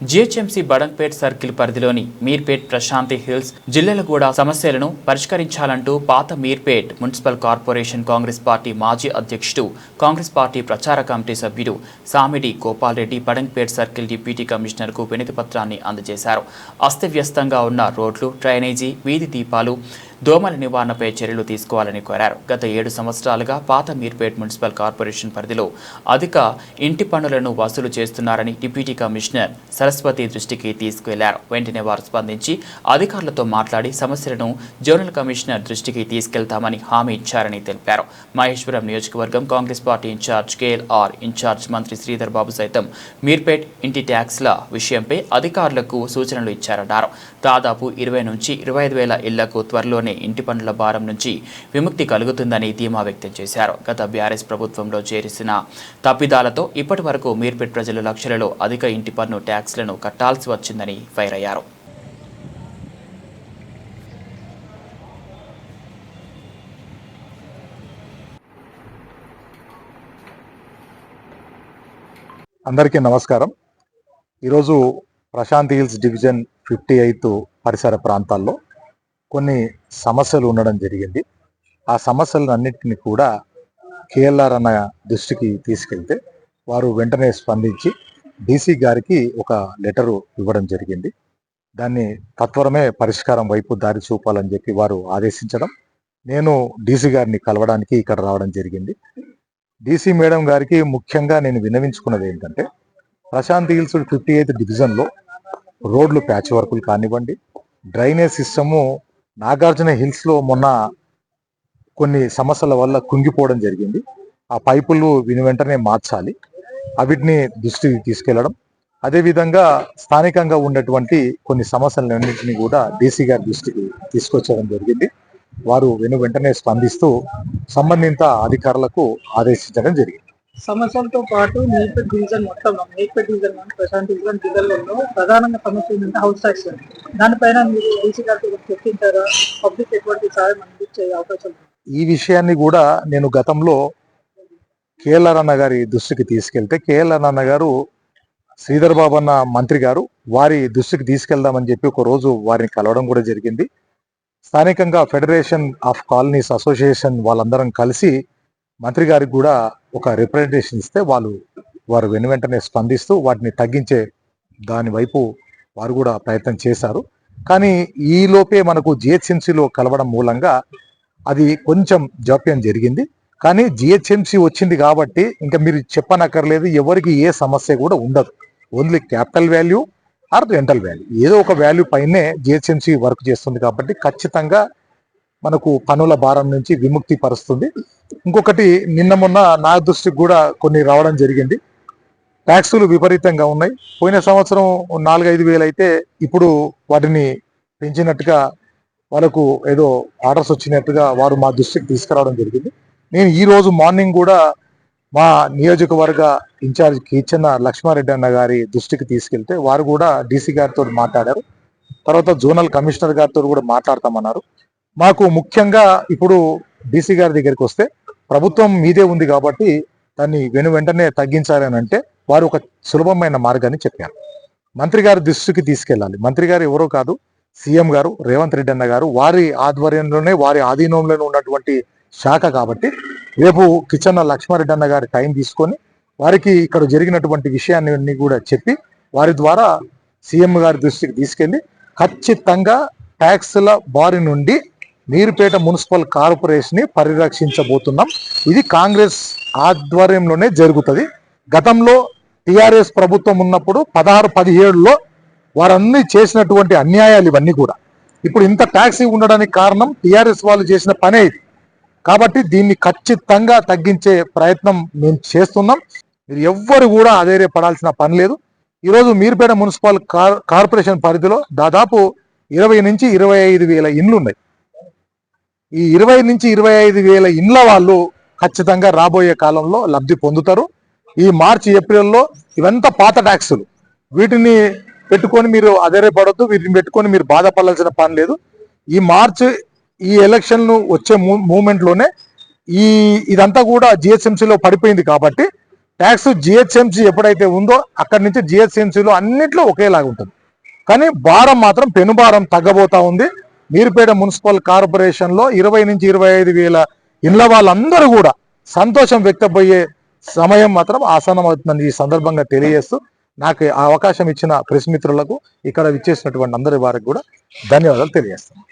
GHMC Badangpet circle పరిధిలోని Meerpet Prashanti hills Jillelaguda సమస్యలను పరిష్కరించాలంటూ పాత Meerpet municipal corporation Congress party మాజీ అధ్యక్షుడు కాంగ్రెస్ పార్టీ ప్రచార కమిటీ సభ్యుడు సామిడి గోపాల్ బడంపేట్ బడంగ్పేట్ సర్కిల్ డిప్యూటీ కమిషనర్కు వినతి పత్రాన్ని అందజేశారు. అస్తవ్యస్తంగా ఉన్న రోడ్లు డ్రైనేజీ వీధి దీపాలు దోమల నివారణపై చర్యలు తీసుకోవాలని కోరారు. గత ఏడు సంవత్సరాలుగా పాత మీర్పేట్ మున్సిపల్ కార్పొరేషన్ పరిధిలో అధిక ఇంటి పన్నులను వసూలు చేస్తున్నారని డిప్యూటీ కమిషనర్ సరస్వతి దృష్టికి తీసుకువెళ్ళారు వెంటనే వారు స్పందించి అధికారులతో మాట్లాడి సమస్యలను జోనల్ కమిషనర్ దృష్టికి తీసుకెళ్తామని హామీ ఇచ్చారని తెలిపారు. మహేశ్వరం నియోజకవర్గం Congress party incharge KLR incharge మంత్రి శ్రీధర్ బాబు సైతం మీర్పేట్ ఇంటి ట్యాక్స్ల విషయంపై అధికారులకు సూచనలు ఇచ్చారన్నారు. దాదాపు ఇరవై నుంచి ఇరవై ఐదు వేల ఇళ్ళకు త్వరలోనే ఇంటి పన్నుల భారం నుంచి విముక్తి కలుగుతుందని ధీమా వ్యక్తం చేశారు. గత బీఆర్ఎస్ ప్రభుత్వంలో చేరిసిన తప్పిదాలతో ఇప్పటి వరకు మీర్పేట్ ప్రజలు లక్షలలో అధిక ఇంటి పన్ను ట్యాక్స్లను కట్టాల్సి వచ్చిందని ఫైర్ అయ్యారు. అందరికీ నమస్కారం. ఈరోజు Prashanth hills division fifty eighth పరిసర ప్రాంతాల్లో కొన్ని సమస్యలు ఉండడం జరిగింది. ఆ సమస్యలన్నింటినీ కూడా కేఎల్ఆర్ అన్న దృష్టికి తీసుకెళ్తే వారు వెంటనే స్పందించి డీసీ గారికి ఒక లెటరు ఇవ్వడం జరిగింది. దాన్ని తత్వరమే పరిష్కారం వైపు దారి చూపాలని చెప్పి వారు ఆదేశించడం నేను డీసీ గారిని కలవడానికి ఇక్కడ రావడం జరిగింది. డీసీ మేడం గారికి ముఖ్యంగా నేను విన్నవించుకున్నది ఏంటంటే ప్రశాంత్ హిల్స్ ఫిఫ్టీ ఎయిత్ డివిజన్లో రోడ్లు ప్యాచ్ వర్కులు కానివ్వండి డ్రైనేజ్ సిస్టము నాగార్జున హిల్స్లో మొన్న కొన్ని సమస్యల వల్ల కుంగిపోవడం జరిగింది. ఆ పైపులు విని వెంటనే మార్చాలి. అవిటిని దృష్టికి తీసుకెళ్ళడం. అదేవిధంగా స్థానికంగా ఉన్నటువంటి కొన్ని సమస్యలన్నింటినీ కూడా డీసీ గారి దృష్టికి తీసుకొచ్చడం జరిగింది. వారు వెను వెంటనే స్పందిస్తూ సంబంధిత అధికారులకు ఆదేశించడం జరిగింది. సమస్యలతో పాటు నీపేట్ డివిజన్ మొత్తం నీపేట్ డివిజన్ ప్రశాంత్ డివిజన్ జిల్లాలలో ప్రధానంగా సమస్య ఏంటంటే హౌస్ ట్యాక్స్ దానిపైన మీరు డీసీ గారికి చర్చించారా పబ్లిక్ ఎటువంటి సహాయం అందించే అవకాశం ఈ విషయాన్ని కూడా నేను గతంలో కేఎల్ఆర్ అన్న గారి దృష్టికి తీసుకెళ్తే కేఎల్ఆర్ అన్న గారు శ్రీధర్ బాబు అన్న మంత్రి గారు వారి దృష్టికి తీసుకెళ్దామని చెప్పి ఒక రోజు వారిని కలవడం కూడా జరిగింది. స్థానికంగా ఫెడరేషన్ ఆఫ్ కాలనీస్ అసోసియేషన్ వాళ్ళందరం కలిసి మంత్రి గారికి కూడా ఒక రిప్రజెంటేషన్ ఇస్తే వాళ్ళు వారు వెను వెంటనే స్పందిస్తూ వాటిని తగ్గించే దాని వైపు వారు కూడా ప్రయత్నం చేశారు. కానీ ఈ లోపే మనకు జిహెచ్ఎంసీలో కలవడం మూలంగా అది కొంచెం జాప్యం జరిగింది. కానీ జిహెచ్ఎంసీ వచ్చింది కాబట్టి ఇంకా మీరు చెప్పనక్కర్లేదు ఎవరికి ఏ సమస్య కూడా ఉండదు. Only capital value or rental value ఏదో ఒక వాల్యూ పైనే జిహెచ్ఎంసీ వర్క్ చేస్తుంది కాబట్టి ఖచ్చితంగా మనకు పనుల భారం నుంచి విముక్తి పరుస్తుంది. ఇంకొకటి నిన్న మొన్న నా దృష్టికి కూడా కొన్ని రావడం జరిగింది. ట్యాక్సులు విపరీతంగా ఉన్నాయి. పోయిన సంవత్సరం నాలుగైదు వేలు అయితే ఇప్పుడు వాటిని పెంచినట్టుగా వాళ్ళకు ఏదో ఆర్డర్స్ వచ్చినట్టుగా వారు మా దృష్టికి తీసుకురావడం జరిగింది. నేను ఈ రోజు మార్నింగ్ కూడా మా నియోజకవర్గ ఇన్ఛార్జ్ కీచన్న లక్ష్మారెడ్డి అన్న గారి దృష్టికి తీసుకెళ్తే వారు కూడా డీసీ గారితో మాట్లాడారు. తర్వాత జోనల్ కమిషనర్ గారితో కూడా మాట్లాడతామన్నారు. మాకు ముఖ్యంగా ఇప్పుడు డీసీ గారి దగ్గరికి వస్తే ప్రభుత్వం మీదే ఉంది కాబట్టి దాన్ని వెను వెంటనే తగ్గించాలని అంటే వారు ఒక సులభమైన మార్గాన్ని చెప్పారు. మంత్రి గారి దృష్టికి తీసుకెళ్ళాలి. మంత్రి గారు ఎవరో కాదు సీఎం గారు రేవంత్ రెడ్డి అన్న గారు వారి ఆధ్వర్యంలోనే వారి ఆధీనంలోనే ఉన్నటువంటి శాఖ కాబట్టి రేపు కిచెన్ లక్ష్మారెడ్డి అన్న గారి టైం తీసుకొని వారికి ఇక్కడ జరిగినటువంటి విషయాన్ని కూడా చెప్పి వారి ద్వారా సీఎం గారి దృష్టికి తీసుకెళ్ళి ఖచ్చితంగా ట్యాక్స్ల బారి నుండి మీరుపేట మున్సిపల్ కార్పొరేషన్ని పరిరక్షించబోతున్నాం. ఇది కాంగ్రెస్ ఆధ్వర్యంలోనే జరుగుతుంది. గతంలో టిఆర్ఎస్ ప్రభుత్వం ఉన్నప్పుడు పదహారు పదిహేడులో వారన్నీ చేసినటువంటి అన్యాయాలు ఇవన్నీ కూడా. ఇప్పుడు ఇంత ట్యాక్సీ ఉండడానికి కారణం టిఆర్ఎస్ వాళ్ళు చేసిన పనే ఇది. కాబట్టి దీన్ని ఖచ్చితంగా తగ్గించే ప్రయత్నం మేము చేస్తున్నాం. మీరు ఎవ్వరు కూడా ఆధైర్యపడాల్సిన పని లేదు. ఈరోజు మీర్పేట మున్సిపల్ కార్ కార్పొరేషన్ పరిధిలో దాదాపు ఇరవై నుంచి ఇరవై ఐదు వేల ఇండ్లు ఉన్నాయి ఈ ఇరవై నుంచి ఇరవై ఐదు వేల ఇండ్ల వాళ్ళు ఖచ్చితంగా రాబోయే కాలంలో లబ్ధి పొందుతారు. ఈ మార్చి ఏప్రిల్లో ఇవంతా పాత ట్యాక్సులు. వీటిని పెట్టుకొని మీరు అధైర్యపడొద్దు వీటిని పెట్టుకొని మీరు బాధపడాల్సిన పని లేదు. ఈ మార్చి ఈ ఎలక్షన్ వచ్చే మూ మూమెంట్లోనే ఈ ఇదంతా కూడా జిహెచ్ఎంసీలో పడిపోయింది కాబట్టి ట్యాక్స్ జిహెచ్ఎంసీ ఎప్పుడైతే ఉందో అక్కడి నుంచి జిహెచ్ఎంసీలో అన్నిట్లో ఒకేలాగా ఉంటుంది. కానీ భారం మాత్రం పెను భారం తగ్గబోతా ఉంది. మీరుపేట మున్సిపల్ కార్పొరేషన్లో ఇరవై నుంచి ఇరవై ఐదు వేల ఇళ్ళ వాళ్ళందరూ కూడా సంతోషం వ్యక్తపోయే సమయం మాత్రం ఆసన్నమవుతుందని ఈ సందర్భంగా తెలియజేస్తూ నాకు ఆ అవకాశం ఇచ్చిన ప్రెస్ మిత్రులకు ఇక్కడ విచ్చేసినటువంటి అందరి వారికి కూడా ధన్యవాదాలు తెలియజేస్తాను